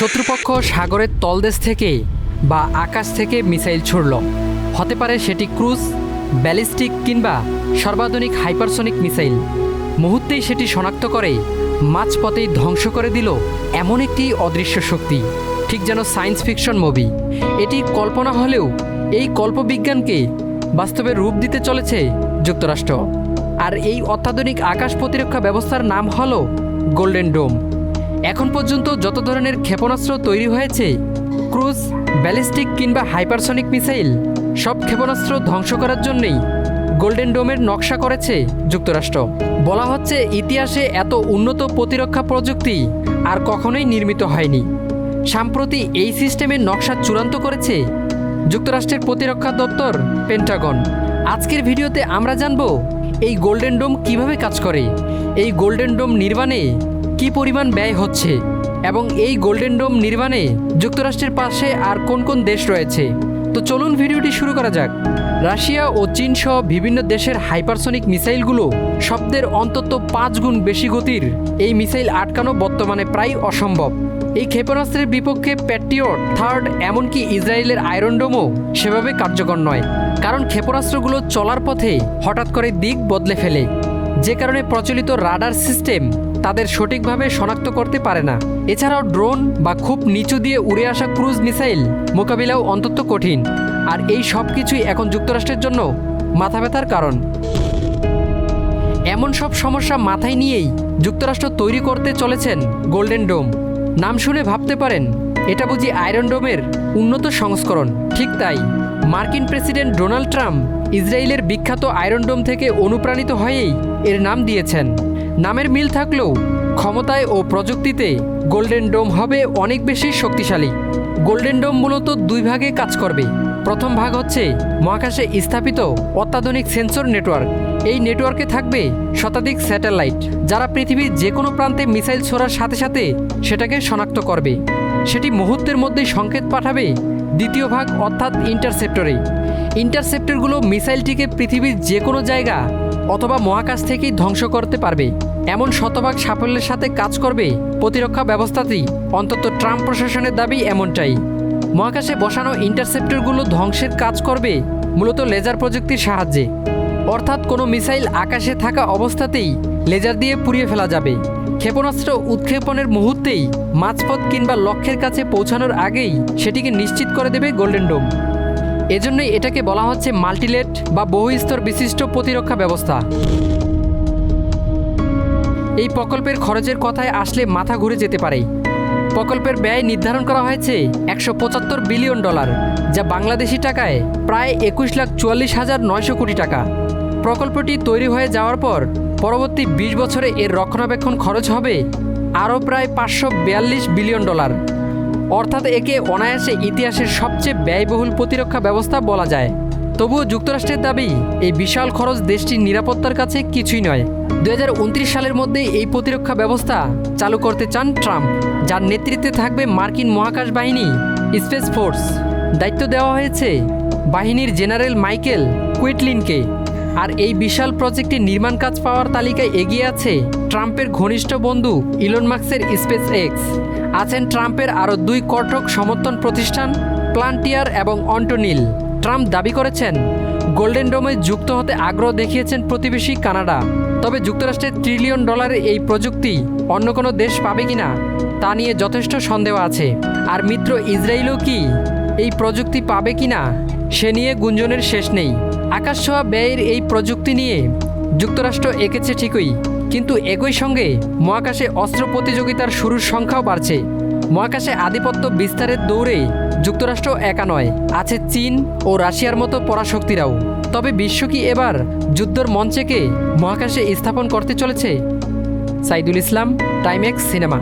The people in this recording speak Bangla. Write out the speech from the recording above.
শত্রুপক্ষ সাগরের তলদেশ থেকে বা আকাশ থেকে মিসাইল ছুড়ল। হতে পারে সেটি ক্রুজ, ব্যালিস্টিক কিংবা সর্বাধুনিক হাইপারসনিক মিসাইল। মুহূর্তেই সেটি শনাক্ত করে মাঝপথেই ধ্বংস করে দিল এমন একটি অদৃশ্য শক্তি, ঠিক যেন সায়েন্স ফিকশন মুভি। এটি কল্পনা হলেও এই কল্পবিজ্ঞানকে বাস্তবে রূপ দিতে চলেছে যুক্তরাষ্ট্র। আর এই অত্যাধুনিক আকাশ প্রতিরক্ষা ব্যবস্থার নাম হল গোল্ডেন ডোম। এখন পর্যন্ত যত ধরনের ক্ষেপণাস্ত্র তৈরি হয়েছে, ক্রুজ, ব্যালিস্টিক কিংবা হাইপারসনিক মিসাইল, সব ক্ষেপণাস্ত্র ধ্বংস করার জন্যই গোল্ডেন ডোমের নকশা করেছে যুক্তরাষ্ট্র। বলা হচ্ছে, ইতিহাসে এত উন্নত প্রতিরক্ষা প্রযুক্তি আর কখনোই নির্মিত হয়নি। সাম্প্রতি এই সিস্টেমের নকশা চূড়ান্ত করেছে যুক্তরাষ্ট্রের প্রতিরক্ষা দপ্তর পেন্টাগন। আজকের ভিডিওতে আমরা জানব, এই গোল্ডেন ডোম কীভাবে কাজ করে? এই গোল্ডেন ডোম নির্মাণে কি পরিমাণ ব্যয় হচ্ছে? এবং এই গোল্ডেন ডোম নির্মাণে যুক্তরাষ্ট্রের পাশে আর কোন কোন দেশ রয়েছে? তো চলুন ভিডিওটি শুরু করা যাক। রাশিয়া ও চীন সহ বিভিন্ন দেশের হাইপারসনিক মিসাইলগুলো শব্দের অন্তত পাঁচ গুণ বেশি গতির এই মিসাইল আটকানো বর্তমানে প্রায় অসম্ভব। এই ক্ষেপণাস্ত্রের বিপক্ষে প্যাট্রিয়ট থার্ড এমনকি ইসরায়েলের আয়রন ডোমও সেভাবে কার্যকর নয়। কারণ ক্ষেপণাস্ত্রগুলো চলার পথে হঠাৎ করে দিক বদলে ফেলে। যে কারণে প্রচলিত রাডার সিস্টেম তাদের সঠিকভাবে শনাক্ত করতে পারে না। এছাড়াও ড্রোন বা খুব নিচু দিয়ে উড়ে আসা ক্রুজ মিসাইল মোকাবিলাও অন্তত কঠিন। আর এই সব কিছুই এখন যুক্তরাষ্ট্রের জন্য মাথা ব্যথার কারণ। এমন সব সমস্যা মাথায় নিয়েই যুক্তরাষ্ট্র তৈরি করতে চলেছেন গোল্ডেন ডোম। নাম শুনে ভাবতে পারেন, এটা বুঝি আয়রন ডোমের উন্নত সংস্করণ, ঠিক তাই। মার্কিন প্রেসিডেন্ট ডোনাল্ড ট্রাম্প ইসরায়েলের বিখ্যাত আয়রনডোম থেকে অনুপ্রাণিত হয়েই এর নাম দিয়েছেন। নামের মিল থাকলেও ক্ষমতায় ও প্রযুক্তিতে গোল্ডেন ডোম হবে অনেক বেশি শক্তিশালী। গোল্ডেন ডোম মূলত দুই ভাগে কাজ করবে। প্রথম ভাগ হচ্ছে মহাকাশে স্থাপিত অত্যাধুনিক সেন্সর নেটওয়ার্ক। এই নেটওয়ার্কে থাকবে শতাধিক স্যাটেলাইট, যারা পৃথিবীর যে কোনো প্রান্তে মিসাইল ছোড়ার সাথে সাথে সেটাকে শনাক্ত করবে। সেটি মুহূর্তের মধ্যেই সংকেত পাঠাবে দ্বিতীয় ভাগ অর্থাৎ ইন্টারসেপ্টরে। ইন্টারসেপ্টরগুলো মিসাইলটিকে পৃথিবীর যে কোনো জায়গা অথবা মহাকাশ থেকেই ধ্বংস করতে পারবে। এমন শতভাগ সাফল্যের সাথে কাজ করবে প্রতিরক্ষা ব্যবস্থাটি। অন্তত ট্রাম্প প্রশাসনের দাবি এমনটাই। মহাকাশে বসানো ইন্টারসেপ্টরগুলো ধ্বংসের কাজ করবে মূলত লেজার প্রযুক্তির সাহায্যে। অর্থাৎ কোনো মিসাইল আকাশে থাকা অবস্থাতেই লেজার দিয়ে পুড়িয়ে ফেলা যাবে। ক্ষেপণাস্ত্র উৎক্ষেপণের মুহূর্তেই মাঝপথ কিংবা লক্ষ্যের কাছে পৌঁছানোর আগেই সেটিকে নিশ্চিত করে দেবে গোল্ডেন ডোম। এজন্যই এটাকে বলা হচ্ছে মাল্টিলেট বা বহুস্তর বিশিষ্ট প্রতিরক্ষা ব্যবস্থা। এই প্রকল্পের খরচের কথায় আসলে মাথা ঘুরে যেতে পারে। প্রকল্পের ব্যয় নির্ধারণ করা হয়েছে একশো পঁচাত্তর বিলিয়ন ডলার, যা বাংলাদেশি টাকায় প্রায় একুশ লাখ চুয়াল্লিশ হাজার নয়শো কোটি টাকা। প্রকল্পটি তৈরি হয়ে যাওয়ার পর পরবর্তী বিশ বছরে এর রক্ষণাবেক্ষণ খরচ হবে আরও প্রায় পাঁচশো বিয়াল্লিশ বিলিয়ন ডলার। অর্থাৎ একে অনায়াসে ইতিহাসের সবচেয়ে ব্যয়বহুল প্রতিরক্ষা ব্যবস্থা বলা যায়। তবুও যুক্তরাষ্ট্রের দাবি, এই বিশাল খরচ দেশটির নিরাপত্তার কাছে কিছুই নয়। দু সালের মধ্যে এই প্রতিরক্ষা ব্যবস্থা চালু করতে চান ট্রাম্প, যার নেতৃত্বে থাকবে মার্কিন মহাকাশ বাহিনী, স্পেস ফোর্স। দায়িত্ব দেওয়া হয়েছে বাহিনীর জেনারেল মাইকেল কুইটলিনকে। আর এই বিশাল প্রজেক্টের নির্মাণ কাজ পাওয়ার তালিকায় এগিয়ে আছে ট্রাম্পের ঘনিষ্ঠ বন্ধু ইলন মার্কসের স্পেস এক্স আছেন ট্রাম্পের আরও দুই কটক সমর্থন প্রতিষ্ঠান প্লান্টিয়ার এবং অন্টোনিল। ট্রাম্প দাবি করেছেন, গোল্ডেন ডোমে যুক্ত হতে আগ্রহ দেখিয়েছেন প্রতিবেশী কানাডা। তবে যুক্তরাষ্ট্রের ট্রিলিয়ন ডলারের এই প্রযুক্তি অন্য কোনো দেশ পাবে কিনা তা নিয়ে যথেষ্ট সন্দেহ আছে। আর মিত্র ইসরায়েলও কি এই প্রযুক্তি পাবে কিনা সে নিয়ে গুঞ্জনের শেষ নেই। আকাশ ছোঁয়া ব্যয়ের এই প্রযুক্তি নিয়ে যুক্তরাষ্ট্র এঁকেছে ঠিকই, কিন্তু একই সঙ্গে মহাকাশে অস্ত্র প্রতিযোগিতার শুরুর সংখ্যাও বাড়ছে। মহাকাশে আধিপত্য বিস্তারের দৌড়ে যুক্তরাষ্ট্র একা নয়, আছে চীন ও রাশিয়ার মতো পরাশক্তিরাও। তবে বিশ্ব কি এবার যুদ্ধর মঞ্চেকে মহাকাশে স্থাপন করতে চলেছে? সাইদুল ইসলাম টাইমেক্স সিনেমা।